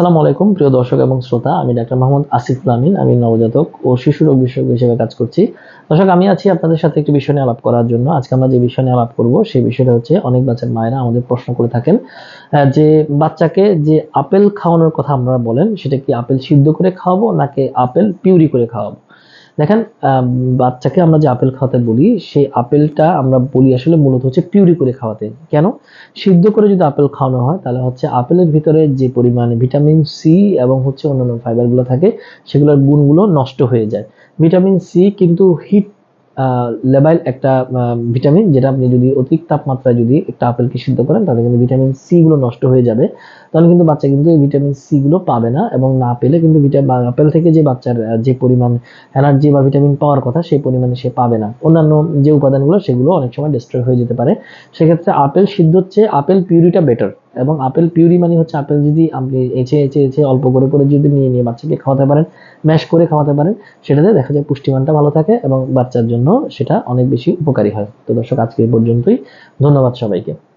আসসালামু আলাইকুম, প্রিয় দর্শক এবং শ্রোতা। আমি ডাক্তার মোহাম্মদ আসিফ আমিন আমি নবজাতক ও শিশু রোগ বিশেষজ্ঞ হিসেবে কাজ করছি। দর্শক, আমি আছি আপনাদের সাথে একটি বিষয় নিয়ে আলাপ করার জন্য। আজকে আমরা যে বিষয় নিয়ে আলাপ করব, সেই বিষয়টা হচ্ছে অনেক বাচ্চার মায়েরা আমাদের প্রশ্ন করে থাকেন যে বাচ্চাকে যে আপেল খাওয়ানোর কথা আমরা বলেন, সেটা কি আপেল সিদ্ধ করে খাওয়াবো, নাকি আপেল পিউরি করে খাওয়াবো? দেখেন বাচ্চাকে আমরা যে আপেল খাওয়াতে বলি, সেই আপেলটা আমরা বলি আসলে মূলত হচ্ছে পিউরি করে খাওয়াতে। কেন? সিদ্ধ করে যদি আপেল খাওয়ানো হয়, তাহলে হচ্ছে আপেলের ভিতরে যে পরিমাণে ভিটামিন সি এবং হচ্ছে অন্যান্য ফাইবারগুলো থাকে, সেগুলোর গুণগুলো নষ্ট হয়ে যায়। ভিটামিন সি কিন্তু হিট লেভেল একটা ভিটামিন, যেটা আপনি যদি অধিক তাপমাত্রায় যদি একটা আপেলকে সিদ্ধ করেন তাহলে কিন্তু ভিটামিন সি গুলো নষ্ট হয়ে যাবে। তাহলে কিন্তু বাচ্চা কিন্তু এই ভিটামিন সি গুলো পাবে না এবং না পেলে কিন্তু ভিটামিন আপেল থেকে যে বাচ্চার যে পরিমাণ এনার্জি বা ভিটামিন পাওয়ার কথা সেই পরিমাণে সে পাবে না। অন্যান্য যে উপাদানগুলো, সেগুলো অনেক সময় ডিস্ট্রয় হয়ে যেতে পারে। সেক্ষেত্রে আপেল সিদ্ধ হচ্ছে, আপেল পিউরিটা বেটার এবং আপেল পিউরি মানে হচ্ছে আপেল যদি আপনি এঁচে এঁচে এঁচে অল্প করে করে যদি নিয়ে নিয়ে বাচ্চাকে খাওয়াতে পারেন ম্যাশ করে খাওয়াতে পারেন, সেটাতে দেখা যায় পুষ্টিমানটা ভালো থাকে এবং বাচ্চার জন্য সেটা অনেক বেশি উপকারী হয়। তো দর্শক, আজকে এই পর্যন্তই। ধন্যবাদ সবাইকে।